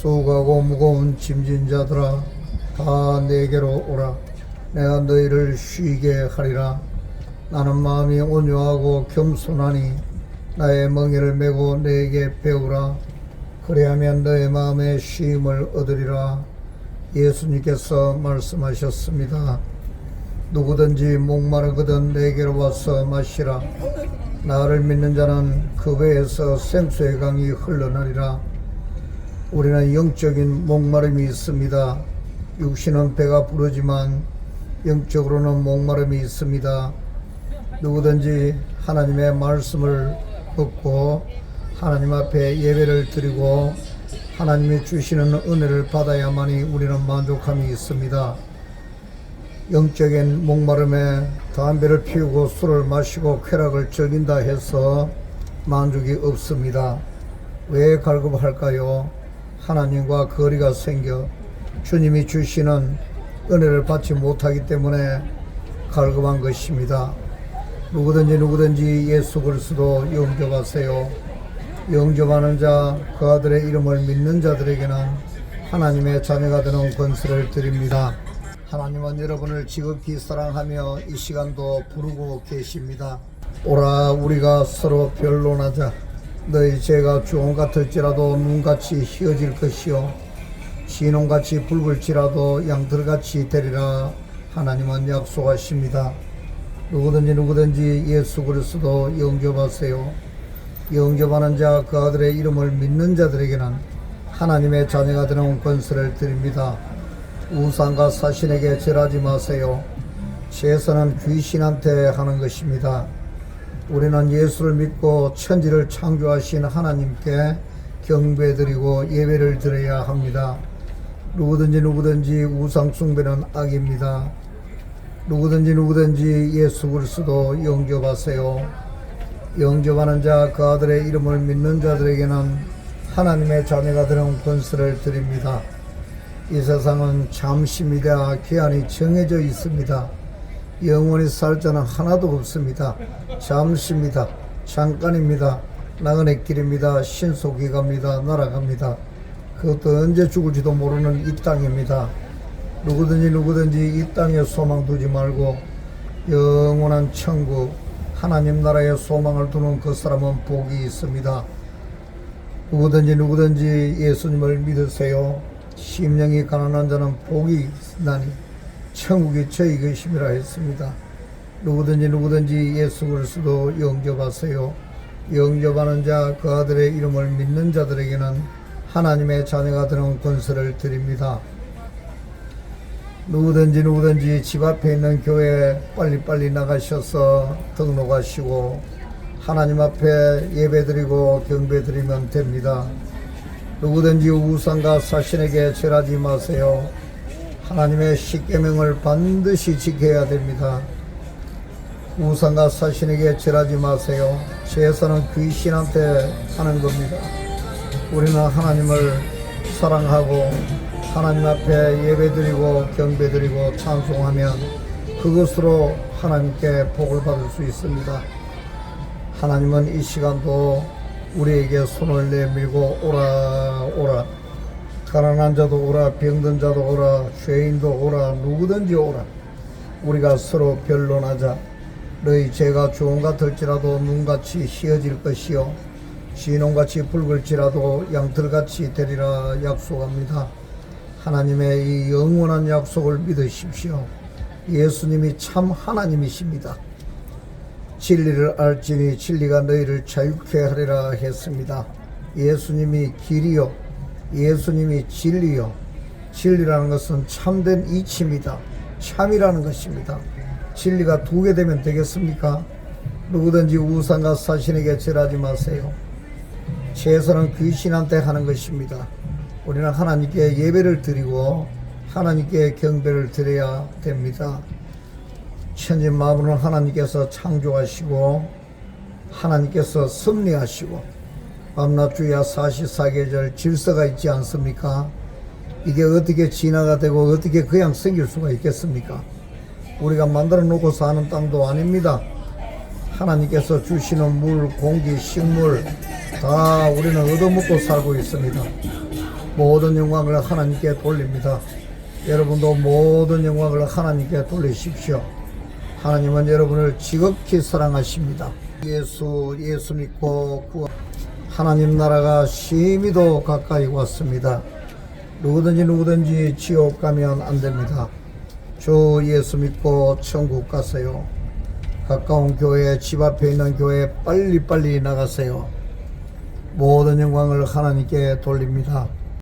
수고하고 무거운 짐진 자들아 다 내게로 오라. 내가 너희를 쉬게 하리라. 나는 마음이 온유하고 겸손하니 나의 멍에를 메고 내게 배우라. 그리하면 너의 마음에 쉼을 얻으리라. 예수님께서 말씀하셨습니다. 누구든지 목마르거든 내게로 와서 마시라. 나를 믿는 자는 그 배에서 생수의 강이 흘러나리라 우리는 영적인 목마름이 있습니다. 육신은 배가 부르지만 영적으로는 목마름이 있습니다. 누구든지 하나님의 말씀을 듣고 하나님 앞에 예배를 드리고 하나님이 주시는 은혜를 받아야만이 우리는 만족함이 있습니다. 영적인 목마름에 담배를 피우고 술을 마시고 쾌락을 즐긴다 해서 만족이 없습니다. 왜 갈급할까요? 하나님과 거리가 생겨 주님이 주시는 은혜를 받지 못하기 때문에 갈급한 것입니다. 누구든지 누구든지 예수 그리스도 영접하세요. 영접하는 자, 그 아들의 이름을 믿는 자들에게는 하나님의 자녀가 되는 권세를 드립니다. 하나님은 여러분을 지극히 사랑하며 이 시간도 부르고 계십니다. 오라 우리가 서로 변론하자. 너희 죄가 주홍 같을지라도 눈같이 휘어질 것이요 진홍같이 붉을지라도 양털같이 되리라 하나님은 약속하십니다. 누구든지 누구든지 예수 그리스도 영접하세요. 영접하는 자 그 아들의 이름을 믿는 자들에게는 하나님의 자녀가 되는 권세를 드립니다. 우상과 사신에게 절하지 마세요. 제사는 귀신한테 하는 것입니다. 우리는 예수를 믿고 천지를 창조하신 하나님께 경배드리고 예배를 드려야 합니다. 누구든지 누구든지 우상 숭배는 악입니다. 누구든지 누구든지 예수 그리스도 영접하세요. 영접하는 자 그 아들의 이름을 믿는 자들에게는 하나님의 자녀가 되는 권세를 드립니다. 이 세상은 잠시입니다. 기한이 정해져 있습니다. 영원히 살 자는 하나도 없습니다. 잠시입니다. 잠깐입니다. 나그네 길입니다. 신속히 갑니다. 날아갑니다. 그것도 언제 죽을지도 모르는 이 땅입니다. 누구든지 누구든지 이 땅에 소망 두지 말고 영원한 천국 하나님 나라에 소망을 두는 그 사람은 복이 있습니다. 누구든지 누구든지 예수님을 믿으세요. 심령이 가난한 자는 복이 있나니 천국이 저희 것임이라 했습니다. 누구든지 누구든지 예수 그리스도 영접하세요. 영접하는 자 그 아들의 이름을 믿는 자들에게는 하나님의 자녀가 되는 권세를 드립니다. 누구든지 누구든지 집 앞에 있는 교회 빨리빨리 나가셔서 등록하시고 하나님 앞에 예배드리고 경배드리면 됩니다. 누구든지 우상과 사신에게 절하지 마세요. 하나님의 십계명을 반드시 지켜야 됩니다. 우상과 사신에게 절하지 마세요. 제사는 귀신한테 하는 겁니다. 우리는 하나님을 사랑하고 하나님 앞에 예배드리고 경배드리고 찬송하면 그것으로 하나님께 복을 받을 수 있습니다. 하나님은 이 시간도 우리에게 손을 내밀고 오라 오라 가난한 자도 오라 병든 자도 오라 죄인도 오라 누구든지 오라. 우리가 서로 변론하자. 너희 죄가 주홍 같을지라도 눈같이 휘어질 것이요. 진홍같이 붉을지라도 양털같이 되리라 약속합니다. 하나님의 이 영원한 약속을 믿으십시오. 예수님이 참 하나님이십니다. 진리를 알지니 진리가 너희를 자유케 하리라 했습니다. 예수님이 길이요. 예수님이 진리요. 진리라는 것은 참된 이치입니다. 참이라는 것입니다. 진리가 두 개 되면 되겠습니까? 누구든지 우상과 사신에게 절하지 마세요. 제사는 귀신한테 하는 것입니다. 우리는 하나님께 예배를 드리고 하나님께 경배를 드려야 됩니다. 천지 만물은 하나님께서 창조하시고 하나님께서 섭리하시고 밤낮 주야 사시사계절 질서가 있지 않습니까? 이게 어떻게 진화가 되고 어떻게 그냥 생길 수가 있겠습니까? 우리가 만들어 놓고 사는 땅도 아닙니다. 하나님께서 주시는 물, 공기, 식물 다 우리는 얻어먹고 살고 있습니다. 모든 영광을 하나님께 돌립니다. 여러분도 모든 영광을 하나님께 돌리십시오. 하나님은 여러분을 지극히 사랑하십니다. 예수, 예수 믿고 구원. 하나님 나라가 심히도 가까이 왔습니다. 누구든지 누구든지 지옥 가면 안 됩니다. 주 예수 믿고 천국 가세요. 가까운 교회, 집 앞에 있는 교회 빨리빨리 나가세요. 모든 영광을 하나님께 돌립니다.